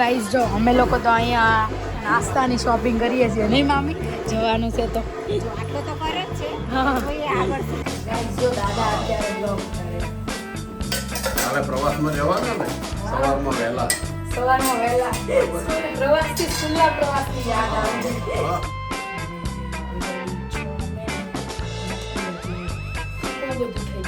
Guys જો અમે લોકો તો અહીંયા નાસ્તાની શોપિંગ કરીએ છીએ નહીં મામી? જવાનું છે તો. આટલો તો કરે જ છે. ગાઈઝ જો દાદા અત્યારે. પ્રવાસમાં જવાના ને? સવારમાં વહેલા. સવારમાં વહેલા. પ્રવાસથી ખુલ્લા પ્રવાસની યાદ આવે. બધું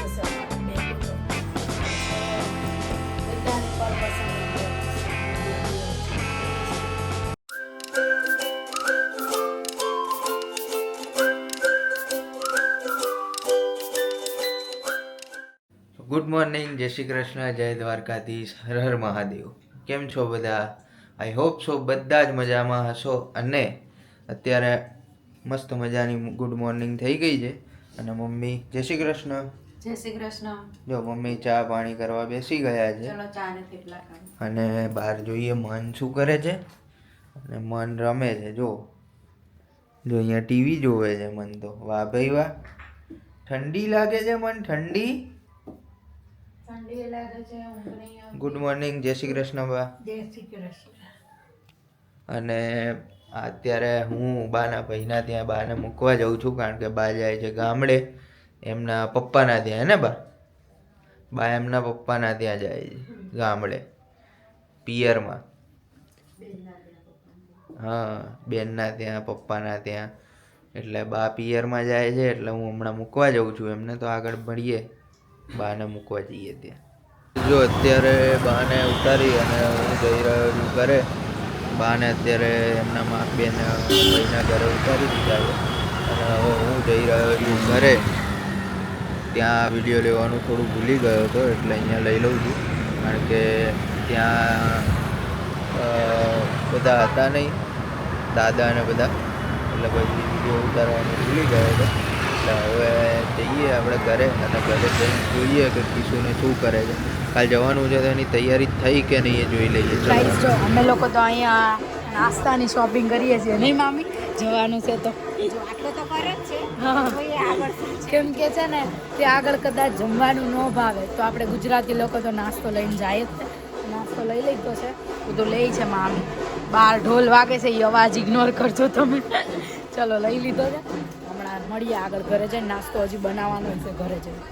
મોર્નિંગ જય શ્રી કૃષ્ણ જય દ્વારકાધીશ હર હર મહાદેવ. કેમ છો બધા? આઈ હોપ છો બધા જ મજામાં હશો અને અત્યારે મસ્ત મજાની ગુડ મોર્નિંગ થઈ ગઈ છે અને મમ્મી જય શ્રી કૃષ્ણ. જય શ્રી કૃષ્ણ. જો મમ્મી ચા પાણી કરવા બેસી ગયા છે. ચલો ચા ને થેપલા અને બહાર જોઈએ મન શું કરે છે અને મન રમે છે. જો જો અહીંયા ટીવી જોવે છે મન તો. વાહ ભાઈ વાહ. ઠંડી લાગે છે મન ઠંડી? ઠંડી લાગે છે ઊંઘ નહીં આવતી. ગુડ મોર્નિંગ જય શ્રી કૃષ્ણ બા. જય શ્રી કૃષ્ણ. અને અત્યારે હું બાના ભાઈના ત્યાં બાને મૂકવા જાઉં છું કારણ કે બા જાય છે ગામડે. એમના પપ્પાના ત્યાં ને બા? બા એમના પપ્પાના ત્યાં જાય છે ગામડે. પિયરમાં. હા બેનના ત્યાં પપ્પાના ત્યાં. એટલે બા પિયરમાં જાય છે એટલે હું હમણાં મૂકવા જાઉં છું એમને તો આગળ મળીએ બાને મૂકવા જઈએ ત્યાં. જો અત્યારે બાને ઉતારી અને હું જઈ રહ્યો છું ઘરે બાને અત્યારે એમના મા બેન ભાઈના ઘરે ઉતારી દીધા છે. અને હવે હું જઈ રહ્યો છું ઘરે. ત્યાં વીડિયો લેવાનું થોડું ભૂલી ગયો હતો, એટલે અહીંયા લઈ લઉં છું. કારણ કે ત્યાં બધા હતા નહીં, દાદા અને બધા. એટલે પછી વીડિયો ઉતારવાનું ભૂલી ગયો હતો. એટલે હવે જઈએ આપણે ઘરે અને ઘરે જઈને જોઈએ કે કિશુને શું કરે છે. કાલ જવાનું છે તો એની તૈયારી થઈ કે નહીં એ જોઈ લઈએ. જો અમે લોકો તો અહીંયા નાસ્તાની શોપિંગ કરીએ છીએ. નહીં મામી? જવાનું છે તો. આટલો તો કરે જ છે. હા. કોઈ કેમ કે છે ને તે આગળ કદાચ જમવાનું ન ભાવે તો આપણે ગુજરાતી લોકો તો નાસ્તો લઈને જાય જ. છે નાસ્તો લઈ લીધો છે. બધું લે છે મામી. બાર ઢોલ વાગે છે એ અવાજ ઇગ્નોર કરજો તમે. ચલો લઈ લીધો છે. મળીએ આગળ ઘરે જઈને. નાસ્તો હજી બનાવવાનો છે ઘરે જઈને.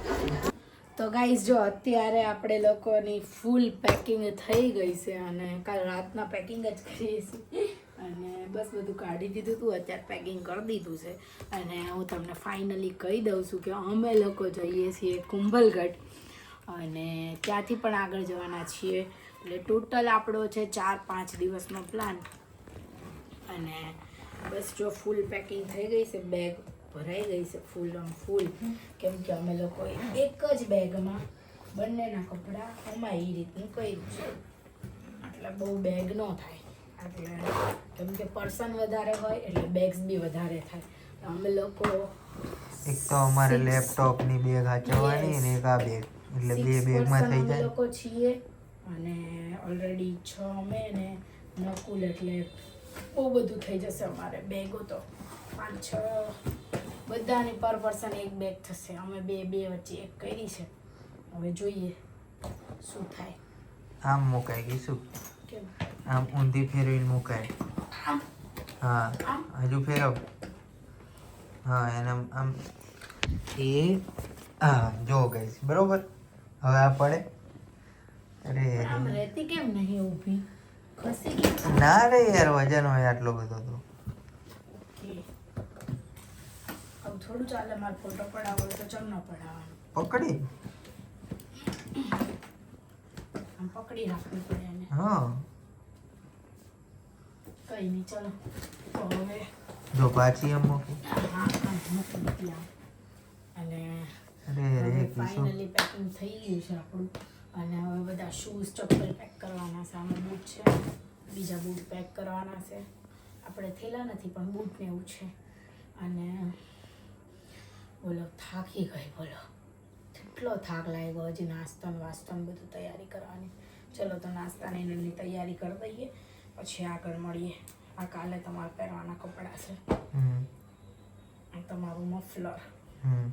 તો ગાઈઝ જો અત્યારે આપણે લોકોની ફૂલ પેકિંગ થઈ ગઈ છે અને કાલ રાતના પેકિંગ જ કરીએ છીએ. અને બસ બધું કાઢી દીધું હતું અત્યારે પેકિંગ કરી દીધું છે. અને હું તમને ફાઇનલી કહી દઉં છું કે અમે લોકો જઈએ છીએ કુંભલગઢ. અને ત્યાંથી પણ આગળ જવાના છીએ. એટલે ટોટલ આપણો છે ચાર પાંચ દિવસનો પ્લાન અને બસ જો ફૂલ પેકિંગ થઈ ગઈ છે બેગ ભરાઈ ગઈ છે ફૂલ ઓન ફૂલ. કેમ કે અમે લોકો એક જ બેગમાં બંનેના કપડાં અમાય એ રીતનું કર્યું છે. એટલે બહુ બેગ ન થાય. એટલે કેમ કે પર્સન વધારે હોય એટલે બેગ્સ બી વધારે થાય. અમે લોકો એક તો અમારે લેપટોપની બેગ હાચવવાની અને એક આ બેગ એટલે બે બેગમાં થઈ જાય. લોકો છીએ અને ઓલરેડી છ અમે ને નકુલ એટલે બહુ બધું થઈ જશે અમારે. બેગો તો પાંચ છ બધાની પર પર્સન એક બેગ થશે. અમે બે બે વચ્ચે એક કરી છે. હવે જોઈએ શું થાય. આમ મુકાય ગઈ શું? આમ ઊંધી ફેરવીને મુકાય હા. હજુ ફેરવ. હા એને આમ- એ હા જો ગઈ બરોબર? હવે આ પડે. અરે રહેતી કેમ નહીં ઊભી? ના રે યાર વજન હોય આટલો બધો તો ઓકે હવે થોડું ચાલે મારે ફોટો પડાવો તો ચમ ન પડાવવાનો. પકડી? આમ પકડી રાખવી પડે એને. હા. કઈ નહીં ચલો. તો હવે જો પાછી એમ મૂકી. હા હા મૂકી દીધી આમ. અને અરે ફાઇનલી પેકિંગ થઈ ગયું છે આપણું. અને હવે બધા શૂઝ ચપ્પલ પેક કરવાના છે. આમાં બૂટ છે બીજા બૂટ પેક કરવાના છે. આપણે થેલા નથી પણ બૂટ ને એવું છે. અને બોલો થાકી ગઈ બોલો કેટલો થાક લાગ્યો હજી નાસ્તો ને વાસ્તો બધું તૈયારી કરવાની. ચલો તો નાસ્તાની એની તૈયારી કરી દઈએ પછી આગળ મળીએ. આ કાલે તમારે પહેરવાના કપડાં છે. હમ. તમારું મફલર. હમ.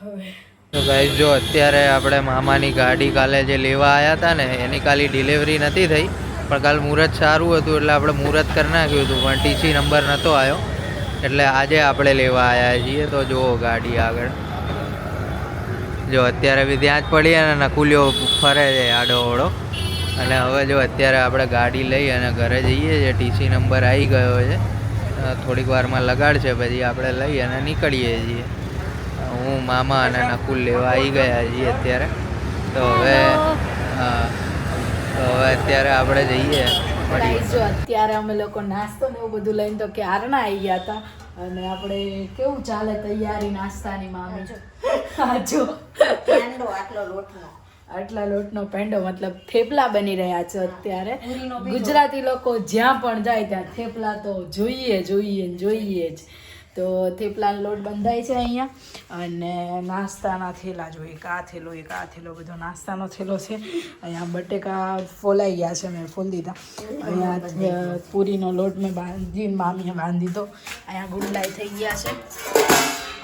હવે તો ગાઈસ જો અત્યારે આપણે મામાની ગાડી કાલે જે લેવા આવ્યા હતા ને એની કાલે ડિલિવરી નથી થઈ. પણ કાલ મુહૂર્ત સારું હતું એટલે આપણે મુહૂર્ત કરી નાખ્યું હતું પણ ટીસી નંબર નહોતો આવ્યો એટલે આજે આપણે લેવા આવ્યા છીએ તો જુઓ ગાડી આગળ. જો અત્યારે બી ત્યાં જ પડી અને નકુલિયો ફરે છે આડો ઓળો. અને હવે જો અત્યારે આપણે ગાડી લઈ અને ઘરે જઈએ છીએ. ટીસી નંબર આવી ગયો છે. થોડીક વારમાં લગાડશે પછી આપણે લઈ અને નીકળીએ છીએ. હું મામા અને નકુલ લેવા આવી ગયા છીએ અત્યારે. તો હવે હા તો હવે અત્યારે આપણે જઈએ. જો અત્યારે અમે લોકો નાસ્તો ને એવું બધું લઈને તો ક્યારના આવી ગયા હતા. અને આપણે કેવું ચાલે તૈયારી નાસ્તાની મામી? આટલો લોટનો. આટલા લોટનો પેંડો મતલબ થેપલા બની રહ્યા છે અત્યારે. ગુજરાતી લોકો જ્યાં પણ જાય ત્યાં થેપલા તો જોઈએ જોઈએ જોઈએ જ. તો થેપલાનો લોટ બંધાય છે અહીંયા. અને નાસ્તાના થેલા જો એક આ થેલો, એક આ થેલો, બધો નાસ્તાનો થેલો છે. અહીંયા બટેકા ફોલાઈ ગયા છે મેં ફોલ દીધા. અહીંયા પૂરીનો લોટ મેં બાંધી મામીએ બાંધી દીધો. અહીંયા ગુંડાઈ થઈ ગયા છે.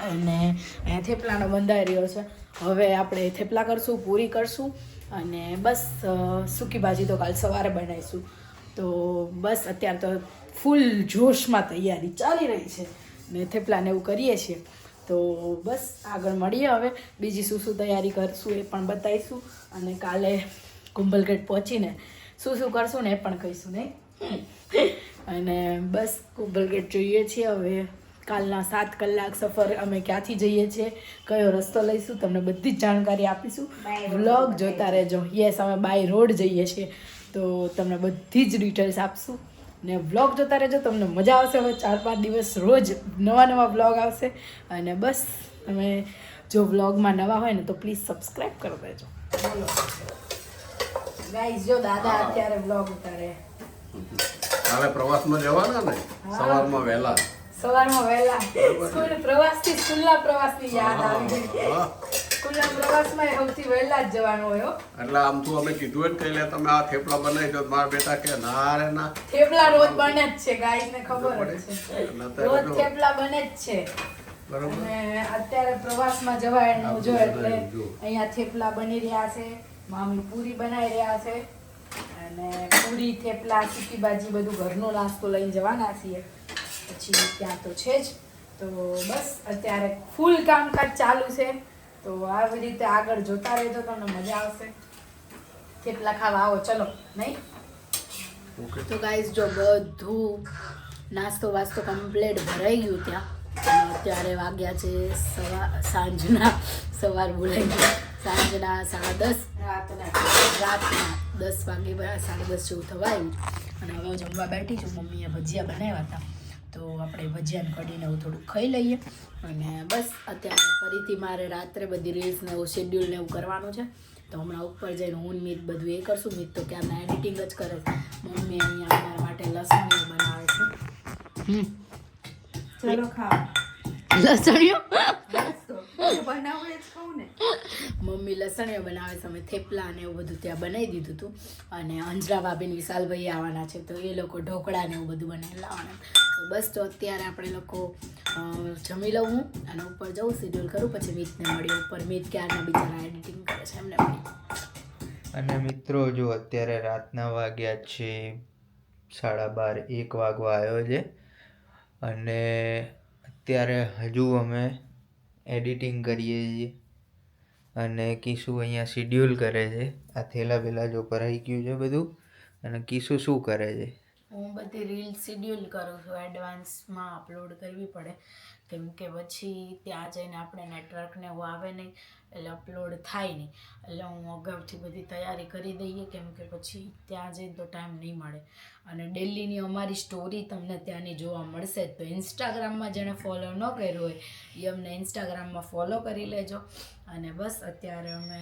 અને અહીંયા થેપલાનો બંધાઈ રહ્યો છે. હવે આપણે થેપલા કરશું, પૂરી કરશું. અને બસ સૂકી ભાજી તો કાલ સવારે બનાવીશું. તો બસ, અત્યારે તો ફૂલ જોશમાં તૈયારી ચાલી રહી છે. ને થેપલાને એવું કરીએ છીએ. તો બસ આગળ મળીએ હવે. બીજી શું શું તૈયારી કરશું એ પણ બતાવીશું. અને કાલે કુંભલગઢ પહોંચીને શું શું કરશું ને એ પણ કહીશું નહીં? અને બસ કુંભલગઢ જોઈએ છીએ હવે. કાલના સાત કલાક સફર અમે ક્યાંથી જઈએ છીએ કયો રસ્તો લઈશું તમને બધી જ જાણકારી આપીશું. વ્લોગ જોતા રહેજો. યસ અમે બાય રોડ જઈએ છીએ. તો તમને બધી જ ડિટેલ્સ આપશું. ને વ્લોગ જોતા રહેજો. તમને મજા આવશે હવે ચાર પાંચ દિવસ રોજ નવા નવા વ્લોગ આવશે. અને બસ તમે જો વ્લોગમાં નવા હોય ને તો પ્લીઝ સબસ્ક્રાઈબ કરી દેજો. ગાઈઝ જો દાદા અત્યારે વ્લોગ ઉતારે. કાલે પ્રવાસમાં જવાના ને? સવારમાં વહેલા. સવારમાં વહેલા. સ્કૂલ પ્રવાસથી સ્કૂલના પ્રવાસની યાદ આવી ગઈ. હા. પ્રવાસમાં સૌથી વહેલા જ જવાનું હોય એટલે આમ તો અમે કીધું જ કે લે તમે આ થેપલા બનાવી દો. મારા બેટા કે ના રે ના. થેપલા રોજ બને જ છે ગાઈસ ને ખબર છે. રોજ થેપલા બને જ છે. બરોબર. અત્યારે પ્રવાસમાં જવાય એનું જો એટલે અહીંયા થેપલા બની રહ્યા છે મામી પૂરી બનાવી રહ્યા છે અને પૂરી થેપલા સૂકી ભાજી બધું ઘરનો નાસ્તો લઈને જવાના છીએ. પછી ત્યાં તો છે જ. તો બસ અત્યારે ફૂલ કામકાજ ચાલુ છે. તો આવી રીતે આગળ જોતા રહેજો તમને મજા આવશે. કેટલા ખાવા આવો ચલો નહીં? તો ગાઈઝ જો બધું નાસ્તો વાસ્તો કમ્પ્લીટ ભરાઈ ગયું ત્યાં. અત્યારે વાગ્યા છે સવા સાંજના. સવાર બોલાઈ ગયું સાંજના સાડા દસ. રાતના. રાતના દસ વાગે સાડા દસ જેવું થવા આવ્યું અને હવે હું જમવા બેઠી છું. મમ્મીએ ભજીયા બનાવ્યા હતા. તો આપણે ભજીયાને કઢીને એવું થોડું ખાઈ લઈએ. અને બસ અત્યારે ફરીથી મારે રાત્રે બધી રીલ્સને એવું શેડ્યુલ ને એવું કરવાનું છે. તો હમણાં ઉપર જઈને હું મીત બધું એ કરશું. મિત તો ક્યારના એડિટિંગ જ કરે છે. મમ્મી અહીંયા અમારા માટે લસણ બનાવે છે. હમ. ચલો ખાઉં ને મમ્મી લસણીઓ બનાવે છે અમે થેપલા ને એવું બધું ત્યાં બનાવી દીધું હતું અને અંજરા ભાભીને વિશાલભાઈ આવવાના છે તો એ લોકો ઢોકળા ને એવું બધું બનાવી લાવવાના. તો બસ તો અત્યારે આપણે લોકો જમી લઉં હું અને ઉપર જવું શેડ્યુલ કરું પછી મિતને મળીએ. ઉપર મિત ક્યારના બિચારા એડિટિંગ કરે છે એમને અને મિત્રો જો અત્યારે રાતના વાગ્યા છે સાડા બાર એક વાગવા આવ્યો છે. અને અત્યારે હજુ અમે એડિટિંગ કરીએ છીએ. અને કીસુ અહીંયા શિડ્યુલ કરે છે. આ થેલા પેલા જો ભરાઈ ગયું છે બધું. અને કીસુ શું કરે છે? હું બધી રીલ શિડ્યુલ કરું છું. એડવાન્સમાં અપલોડ કરવી પડે. કેમ કે પછી ત્યાં જઈને આપણે નેટવર્ક ને એવું આવે નહીં એટલે અપલોડ થાય નહીં. એટલે હું અગાઉથી બધી તૈયારી કરી દઈએ કેમ કે પછી ત્યાં જઈને તો ટાઈમ નહીં મળે. અને ડેલીની અમારી સ્ટોરી તમને ત્યાંની જોવા મળશે જ. તો ઇન્સ્ટાગ્રામમાં જેણે ફોલો ન કર્યો હોય એ અમને ઇન્સ્ટાગ્રામમાં ફોલો કરી લેજો. અને બસ અત્યારે અમે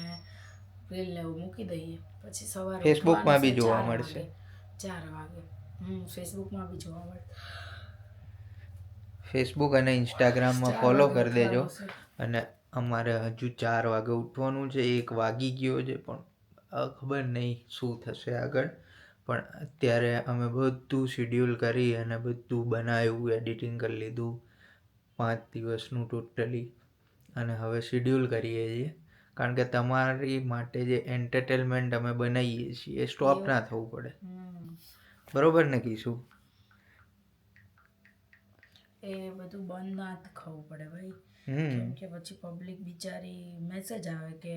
રીલને એવું મૂકી દઈએ. પછી સવારે ફેસબુકમાં બી જોવા મળશે. વાગે. ચાર વાગે. હમ ફેસબુકમાં બી જોવા મળે. ફેસબુક અને ઇન્સ્ટાગ્રામમાં ફોલો કરી દેજો. અને અમારે હજુ ચાર વાગે ઉઠવાનું છે. એક વાગી ગયો છે પણ ખબર નહીં શું થશે આગળ. પણ અત્યારે અમે બધું શિડ્યુલ કરી અને બધું બનાવ્યું એડિટિંગ કરી લીધું. પાંચ દિવસનું ટોટલી અને હવે શિડ્યુલ કરીએ છીએ. કારણ કે તમારી માટે જે એન્ટરટેનમેન્ટ અમે બનાવીએ છીએ એ સ્ટોપ ના થવું પડે. બરોબર ને કીશું? એ બધું બંધ ના ખાવું પડે ભાઈ. કેમ કે પછી પબ્લિક બિચારી મેસેજ આવે કે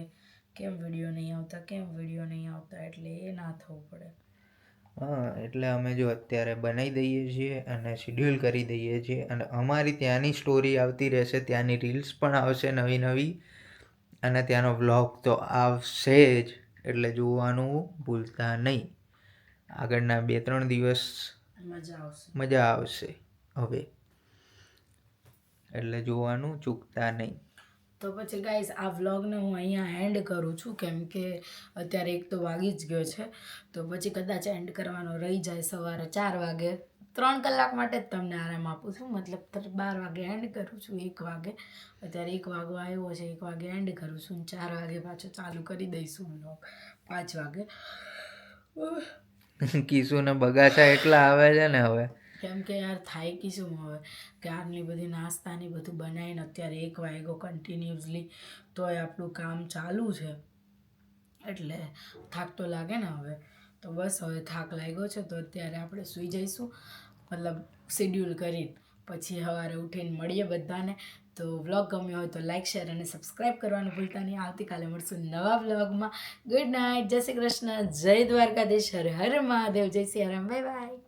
કેમ વીડિયો નહીં આવતા કેમ વીડિયો નહીં આવતા એટલે એ ના થવું પડે. હા એટલે અમે જો અત્યારે બનાવી દઈએ છીએ અને શિડ્યુલ કરી દઈએ છીએ અને અમારી ત્યાંની સ્ટોરી આવતી રહેશે ત્યાંની રીલ્સ પણ આવશે નવી નવી અને ત્યાંનો વ્લોગ તો આવશે જ એટલે જોવાનું ભૂલતા નહીં. આગળના બે ત્રણ દિવસ મજા આવશે. મજા આવશે હવે. એટલે જોવાનું ચૂકતા નહીં. તો પછી ગાઈસ આ વ્લોગને હું અહીંયા એન્ડ કરું છું કેમ કે અત્યારે એક તો વાગી જ ગયો છે. તો પછી કદાચ એન્ડ કરવાનો રહી જાય સવારે ચાર વાગે. ત્રણ કલાક માટે જ તમને આરામ આપું છું. મતલબ બાર વાગે એન્ડ કરું છું એક વાગે. અત્યારે એક વાગો આવ્યો છે એક વાગે એન્ડ કરું છું ચાર વાગે પાછો ચાલુ કરી દઈશું વ્લોગ પાંચ વાગે. કિસુને બગાસા એટલા આવે છે ને હવે. કેમ કે યાર થાય કે શું હવે. કે આટલી બધી નાસ્તાની બધું બનાવીને અત્યારે એક વાગ્યો કન્ટિન્યુઅસલી તોય આપણું કામ ચાલુ છે. એટલે થાક તો લાગે ને હવે. તો બસ હવે થાક લાગ્યો છે તો અત્યારે આપણે સૂઈ જઈશું. મતલબ શેડ્યુલ કરીને. પછી સવારે ઉઠીને મળીએ બધાને. તો વ્લોગ ગમ્યો હોય તો લાઈક શેર અને સબસ્ક્રાઈબ કરવાનું ભૂલતા નહીં. આવતીકાલે મળશું નવા વ્લોગમાં ગુડ નાઇટ જય શ્રી કૃષ્ણ. જય દ્વારકાધીશ. હર હર મહાદેવ. જય શ્રી રામ. Bye bye